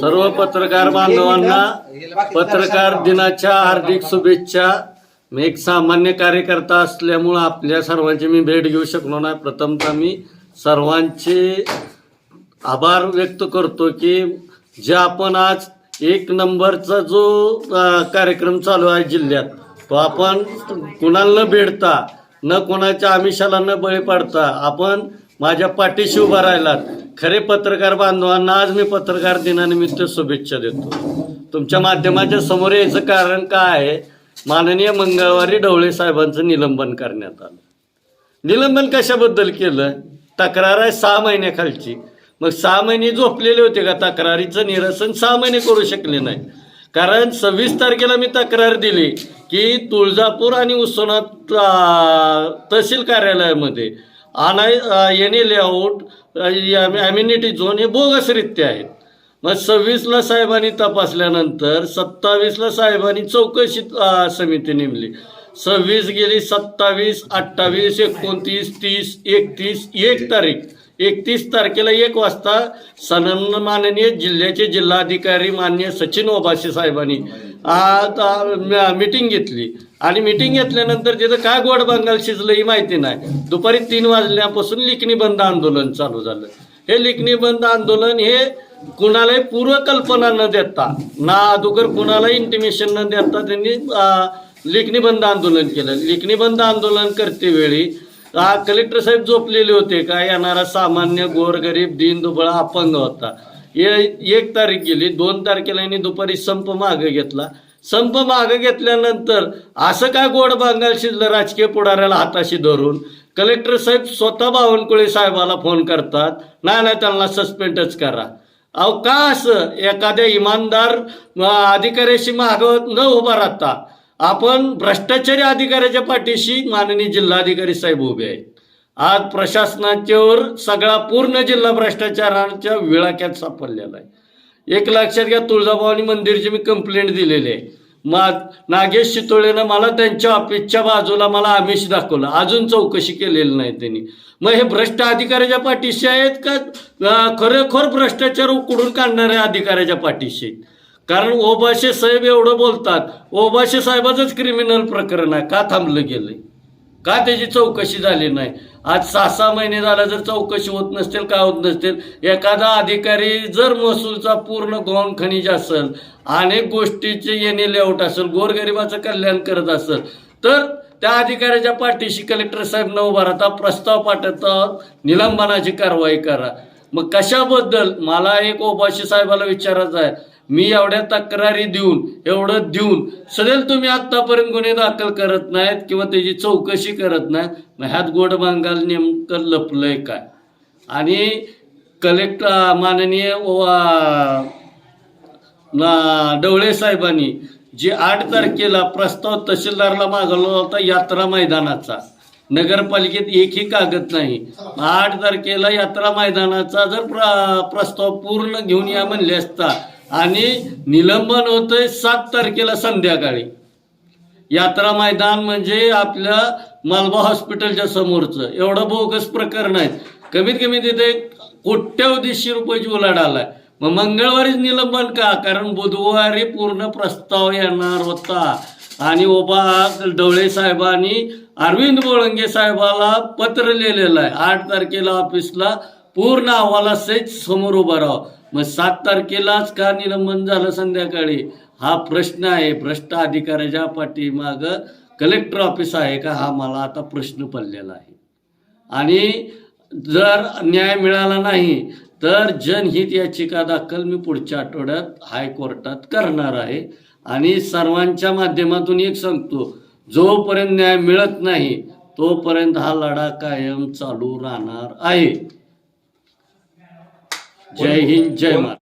सर्व पत्रकार बांधवांना पत्रकार दिनाच्या हार्दिक शुभेच्छा. मी एक सामान्य कार्यकर्ता असल्यामुळं आपल्या सर्वांची मी भेट घेऊ शकलो नाही. प्रथमतः मी सर्वांचे आभार व्यक्त करतो की जे आपण आज एक नंबरचा जो कार्यक्रम चालू आहे जिल्ह्यात तो आपण कुणाला न भेटता न कोणाच्या आमिषाला न बळी पाडता आपण माझ्या पाठीशी उभा राहिलात. खरे पत्रकार बांधवांना आज मी पत्रकार दिनानिमित्त शुभेच्छा देतो. तुमच्या माध्यमाच्या समोर यायचं कारण काय आहे? माननीय मंगळवारी ढवळे साहेबांचं निलंबन करण्यात आलं. निलंबन कशाबद्दल केलं? तक्रार आहे सहा महिन्याखालची. मग सहा महिने झोपलेले होते का? तक्रारीचं निरसन सहा महिने करू शकले नाही. कारण सव्वीस तारखेला मी तक्रार दिली की तुळजापूर आणि उस्मानात तहसील कार्यालयामध्ये आणि N A layout amenity zone हे बोगसरित्या आहेत. मग सव्वीसला साहेबांनी तपासल्यानंतर सत्तावीसला साहेबांनी चौकशी समिती नेमली. सव्वीस गेली सत्तावीस अठ्ठावीस एकोणतीस तीस एकतीस एक तारीख. एकतीस तारखेला एक वाजता सन्मान माननीय जिल्ह्याचे जिल्हाधिकारी मान्य सचिन ओबासे साहेबांनी मिटिंग घेतली. आणि मिटिंग घेतल्यानंतर तिथं काय गोड बंगाल शिजलं ही माहिती नाही. दुपारी तीन वाजल्यापासून लिखणी बंद आंदोलन चालू झालं. हे लिखणी बंद आंदोलन हे कुणालाही पूर्वकल्पना न देता ना अगोदर कुणालाही इंटिमेशन न देता त्यांनी लेखणी बंद आंदोलन केलं. लेखणी बंद आंदोलन करते वेळी कलेक्टर साहेब झोपलेले होते का? येणारा सामान्य गोरगरीब दीन दुबळा अपंग होता. एक तारीख गेली दोन तारखेला यांनी दुपारी संप मागं घेतला. संप मागं घेतल्यानंतर असं काय गोड बांगाल शिजलं राजकीय पुढाऱ्याला हाताशी धरून? कलेक्टर साहेब स्वतः बावनकुळे साहेबाला फोन करतात. नाही नाही त्यांना सस्पेंडच करा. अहो का असं? एखाद्या इमानदार अधिकाऱ्याशी माग न उभा राहता आपण भ्रष्टाचारी अधिकाऱ्याच्या पाठीशी माननीय जिल्हाधिकारी साहेब उभे आहेत. आज प्रशासनाच्यावर सगळा पूर्ण जिल्हा भ्रष्टाचाराच्या विळाक्यात सापडलेला आहे. एक लक्षात घ्या तुळजाभवानी मंदिरची मी कंप्लेंट दिलेली आहे. मग नागेश शितोळेनं मला त्यांच्या ऑफिसच्या बाजूला मला आमिष दाखवलं. अजून चौकशी केलेली नाही त्यांनी. मग हे भ्रष्ट अधिकाऱ्याच्या पाठीशी आहेत का? खरोखर भ्रष्टाचार उकडून काढणाऱ्या अधिकाऱ्याच्या पाठीशी आहेत? कारण ओबाशे साहेब एवढं बोलतात. ओबाशे साहेबाचंच क्रिमिनल प्रकरण आहे. का थांबलं गेलंय? का त्याची चौकशी झाली नाही? आज सहा सहा महिने झाला जर चौकशी होत नसतील का होत नसतील? एखादा अधिकारी जर महसूलचा पूर्ण गौण खनिज असेल अनेक गोष्टीचे येणे लेआउट असेल गोरगरिबाचं कल्याण करत असेल तर त्या अधिकाऱ्याच्या पाठीशी कलेक्टर साहेब न उभा राहता प्रस्ताव पाठवता निलंबनाची कारवाई करा. मग कशाबद्दल? मला एक ओबाशी साहेबाला विचारायचं आहे. मी एवढ्या तक्रारी देऊन एवढं देऊन सदैल तुम्ही आतापर्यंत गुन्हे दाखल करत नाहीत किंवा त्याची चौकशी करत नाहीत मग ह्यात गोड बांगाल नेमकं लपलंय काय? आणि कलेक्टर माननीय वा- डवळे साहेबांनी जे आठ तारखेला प्रस्ताव तहसीलदारला मागवला होता यात्रा मैदानाचा. नगरपालिकेत एकही कागद नाही. आठ तारखेला यात्रा मैदानाचा जर प्र प्रस्ताव पूर्ण घेऊन या म्हणले असता आणि निलंबन होतंय सात तारखेला संध्याकाळी. यात्रा मैदान म्हणजे आपल्या मालबा हॉस्पिटलच्या समोरचं. एवढं बोगस प्रकरण आहे. कमीत कमी तिथे कोट्यवधीशी रुपयाची उलाढ आलाय मग मंगळवारीच निलंबन का? कारण बुधवारी पूर्ण प्रस्ताव येणार होता. आणि ओबा ढवळे साहेबांनी अरविंद बोळंगे साहेबाला पत्र लिहिलेलं आहे. आठ तारखेला ऑफिसला पूर्ण अहवालासहित समोर उभं राहावं. मग सात तारखेलाच का निलंबन झालं संध्याकाळी? हा प्रश्न आहे. भ्रष्ट अधिकाऱ्याच्या पाठीमाग कलेक्टर ऑफिस आहे का? हा मला आता प्रश्न पडलेला आहे. आणि जर न्याय मिळाला नाही तर जनहित याचिका दाखल मी पुढच्या आठवड्यात हायकोर्टात करणार आहे. आणि सर्वांच्या माध्यमातून एक सांगतो जोपर्यंत न्याय मिळत नाही तोपर्यंत हा लढा कायम चालू राहणार आहे. जय हिंद जय महाराज